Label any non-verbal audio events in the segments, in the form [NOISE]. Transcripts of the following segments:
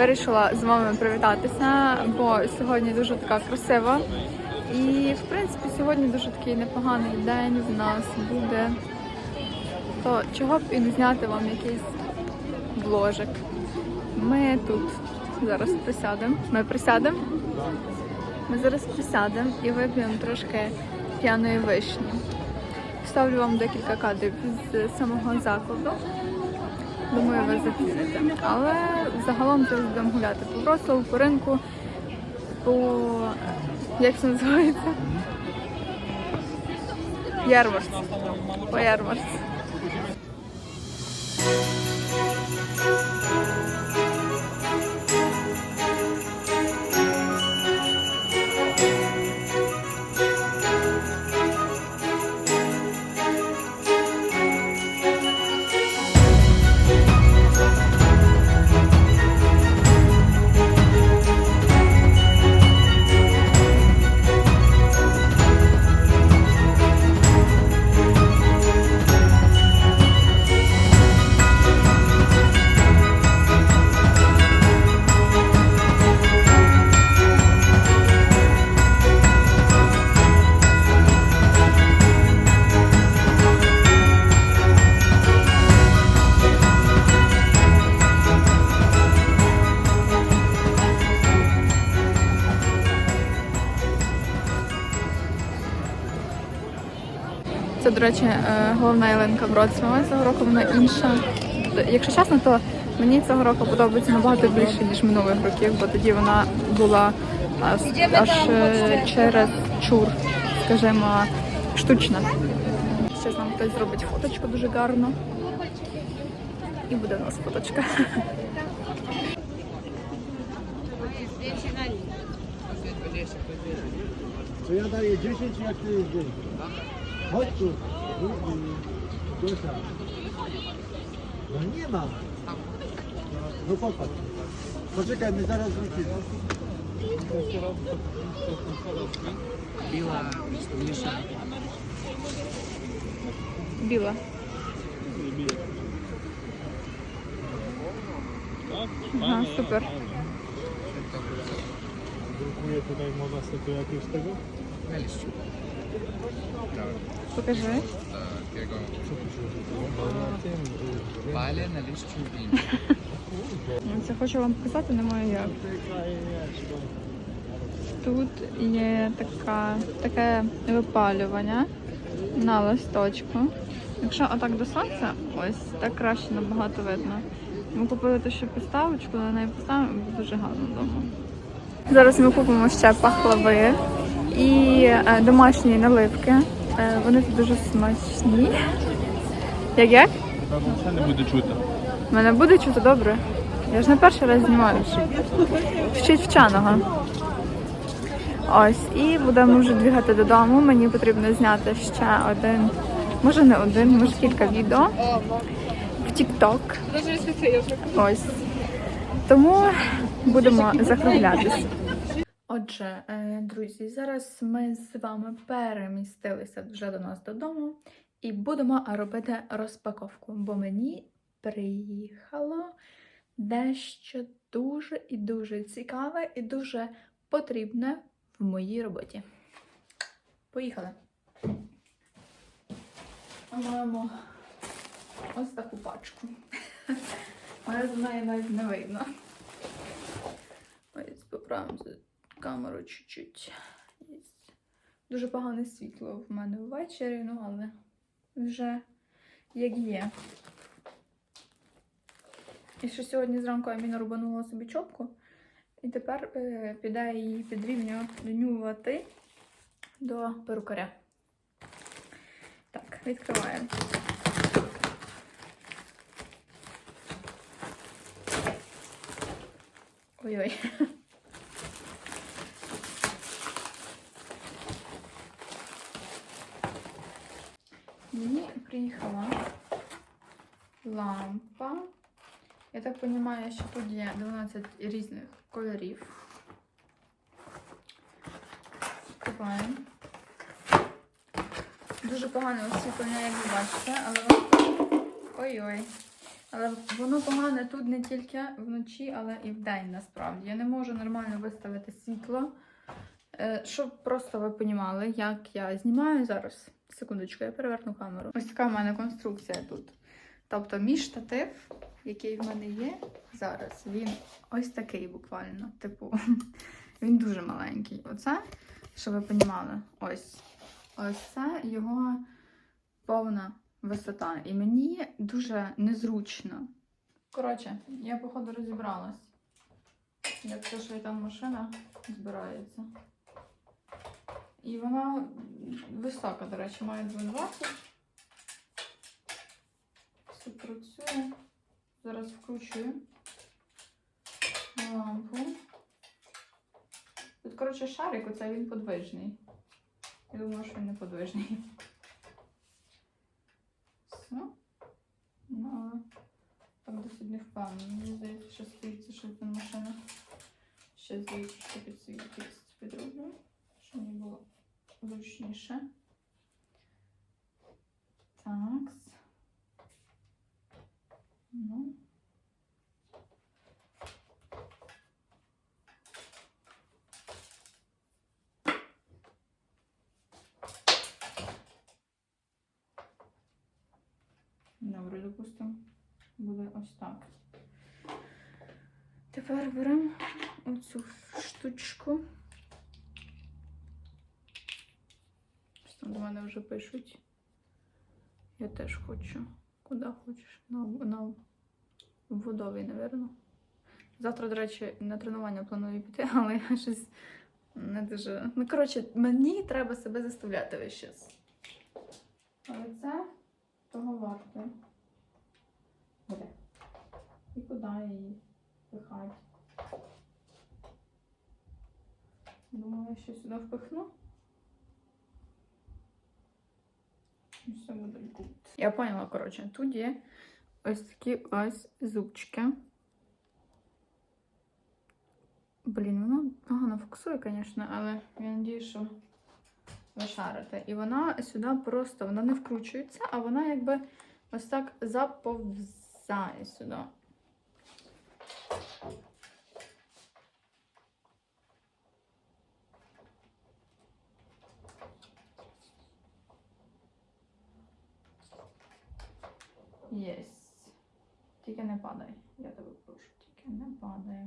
Вирішила з вами привітатися, бо сьогодні дуже така красива. І в принципі сьогодні дуже такий непоганий день в нас буде. То чого б і не зняти вам якийсь вложик. Ми тут зараз присядемо. Ми присядемо. Ми зараз присядемо і вип'ємо трошки п'яної вишні. Вставлю вам декілька кадрів з самого закладу. Думаю, ви заціните. Але загалом зараз будемо гуляти по Вроцлаву, по ринку, по як це називається? Ярмарці. По ярмарці. До речі, е, головна ялинка Вроцлава. Цього року вона інша. Якщо чесно, то мені цього року подобається набагато більше, ніж минулих років, бо тоді вона була аж, е, через чур, скажімо, штучна. Зараз нам хтось зробить фоточку дуже гарно. І буде у нас фоточка. To ja daję 10, jak ty jest 9. Chodź tu. Gosia. No nie ma. No popatrz. Poczekaj, my zaraz wrócimy. Біла міша. Біла. Ага, супер. Drukuję tutaj, można sobie jakieś tego? На ліщу. Покажи. Паля на ліщу він. Ну, Це хочу вам показати, не маю як. Тут є така, таке випалювання на листочку. Якщо отак до сонця, ось так краще набагато видно. Ми купили ту ще підставочку, на неї поставимо, буде дуже гарно вдома. Зараз ми купимо ще пахлави і е, домашні наливки. Е, вони тут дуже смачні. Як як? Ще не буде чути. Мене буде чути добре. Я ж не перший раз знімаю. Вчить вченого. Ось, і будемо вже двігати додому. Мені потрібно зняти ще один, може не один, може кілька відео в TikTok. Ось. Тому будемо закруглятися. Отже, е, друзі, зараз ми з вами перемістилися вже до нас додому і будемо робити розпаковку, бо мені приїхало дещо дуже і дуже цікаве і дуже потрібне в моїй роботі. Поїхали! Маємо ось таку пачку. [LAUGHS] Але з неї навіть не видно. Ось поправимо за камеру чуть-чуть. Дуже погане світло в мене ввечері, ну але вже як є. І ще сьогодні зранку Аміна рубанула собі чопку, і тепер е, піде її підрівнювати до перукаря. Так, відкриваємо. Ой-ой. Мені приїхала лампа. Я так розумію, що тут є 12 різних кольорів. Купаємо. Дуже погане освітлення, як ви бачите, але. Ой-ой. Але воно погане тут не тільки вночі, але і вдень насправді. Я не можу нормально виставити світло. Е, Щоб просто ви понімали, як я знімаю зараз. Секундочку, я переверну камеру. Ось така в мене конструкція тут. Тобто мій штатив, який в мене є зараз, він ось такий буквально. Типу, [LAUGHS] він дуже маленький. Оце, щоб ви понімали, ось. Ось це його повна висота. І мені дуже незручно. Коротше, я, походу, розібралась. Як це, що і там машина збирається. І вона висока, до речі, має 2,20. Все працює. Зараз вкручую лампу. Тут, коротше, шарик, оце він подвижний. Я думаю, що він не подвижний. Все. Ну, але так досить не впевнено. Мені здається, що стоїть що машина. Ще здається, що підсвітки підроблю, щоб мені було зручніше. Так. Ну. Добре, допустимо, буде ось так. Тепер беремо оцю штучку. Щось Там до мене вже пишуть. Я теж хочу. Куди хочеш? На, на водовий, напевно. Завтра, до речі, на тренування планую піти, [LAUGHS] але я щось не дуже. Ну, коротше, мені треба себе заставляти весь час. Але це того варто. Буде. І куди її пихати? Думаю, я ще сюди впихну. І все буде good. Я поняла, коротше, тут є ось такі ось зубчики. Блін, воно погано фокусує, звісно, але я надію, що ви шарите. І вона сюди просто вона не вкручується, а вона якби ось так заповзає сюди. Тільки не падай. Я тебе прошу, тільки не падай.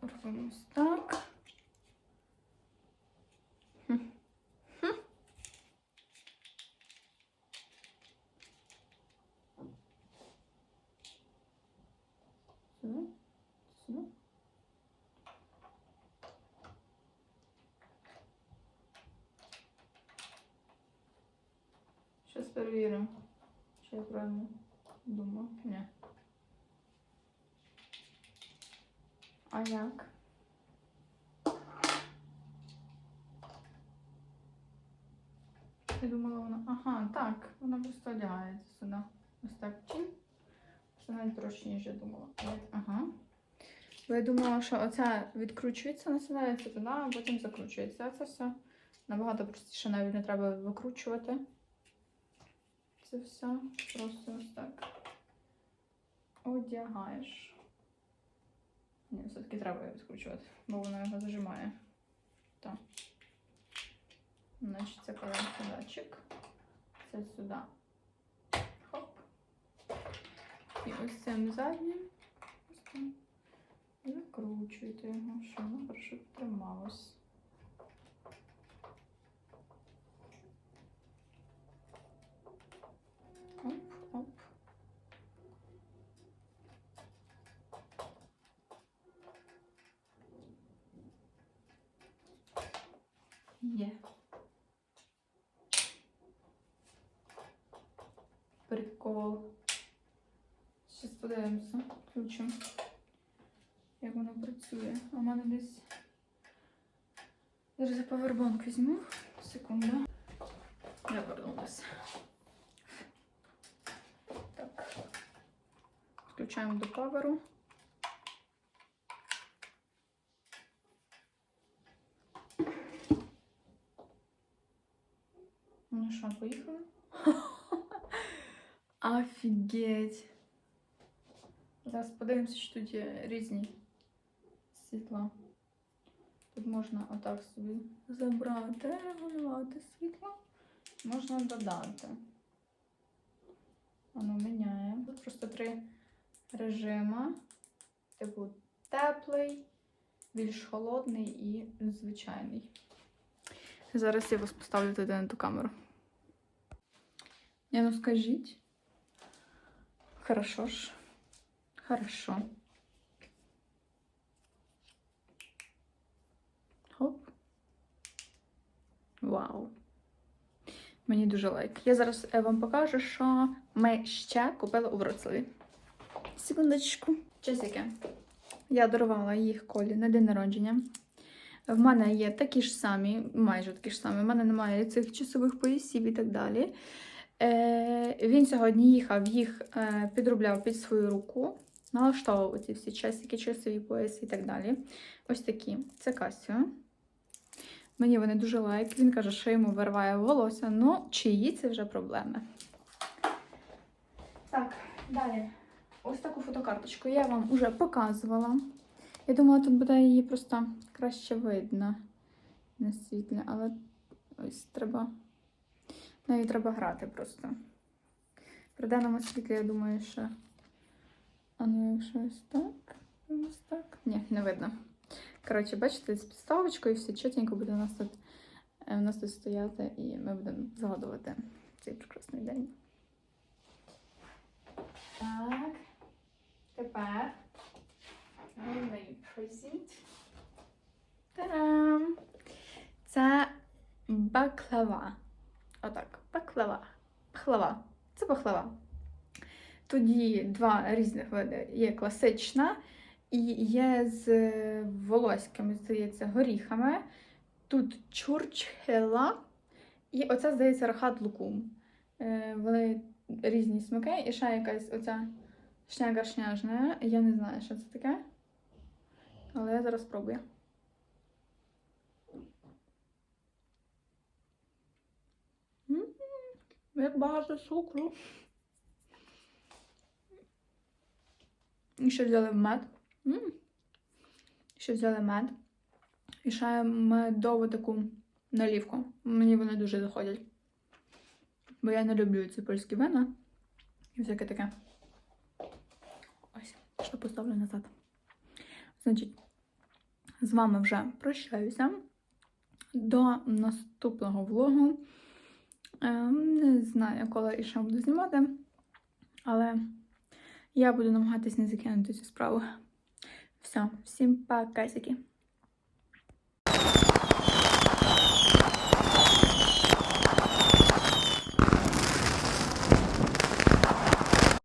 Робимо так. Хм. Хм. Сюди. Сюди. Щас перевіримо. Чи я правильно думаю? Ні. А як? Я думала, вона. Ага, так, вона просто одягається сюди. Ось так чин. Це навіть проще, ніж я думала. Ага. Бо я думала, що оця відкручується, насідається туди, а потім закручується. Це все набагато простіше, навіть не треба викручувати. Це все просто ось так. Одягаєш. Ні, все-таки треба його відкручувати, бо воно його зажимає. Так. Значить, це кладемо датчик. Це сюди. Хоп. І ось цим заднім. Закручуйте його, щоб воно хорошо трималось. Є. Прикол. Зараз подивимося ключом, як воно працює. У мене десь. Зараз я павербанк візьму. Секунду. Я вернулася. Так. Включаємо до паверу. Ну що, поїхали? [LAUGHS] Офігеть. Зараз подивимося, що тут є різні світла. Тут можна отак собі забрати, регулювати світло. Можна додати. Воно міняє. Тут просто три режима. Типу теплий, більш холодний і звичайний. Зараз я вас поставлю туди на ту камеру. Я ну скажіть. Хорошо ж. Хорошо. Хоп. Вау. Мені дуже лайк. Я зараз е, вам покажу, що ми ще купили у Вроцлаві. Секундочку. Часики. Я дарувала їх колі на день народження. В мене є такі ж самі, майже такі ж самі. В мене немає цих часових поясів і так далі. Е, він сьогодні їхав, їх е, підробляв під свою руку, налаштовував ці всі часики, часові пояси і так далі. Ось такі. Це Касіо. Мені вони дуже лайк. Він каже, що йому вирває волосся. Ну, чиї це вже проблеми. Так, далі. Ось таку фотокарточку я вам вже показувала. Я думала, тут буде її просто краще видно на світлі, але ось треба. Нею треба грати просто. При даному світлі, я думаю, що. А ну, якщо ось так, ось так. Ні, не видно. Коротше, бачите, з підставочкою все чотенько буде у нас тут, е, у нас тут стояти, і ми будемо згадувати цей прекрасний день. Так. Тепер головний. Та-дам! Це баклава. Отак, баклава. Пахлава. Це пахлава. Тоді два різних види. Є класична і є з волоськими, здається, горіхами. Тут чурчхела. І оце, здається, рахат лукум. Е, Вони різні смаки, і ще якась оця шняга шняжна. Я не знаю, що це таке. Але я зараз спробую. М, Як багато цукру. І ще взяли мед. М. Ще взяли мед. І ще медову таку налівку. Мені вони дуже заходять. Бо я не люблю ці польські вина. І всяке таке. Ось, що поставлю назад. Значить, з вами вже прощаюся. До наступного влогу. Ем, Не знаю, коли і що буду знімати, але я буду намагатись не закинути цю справу. Все, всім пока,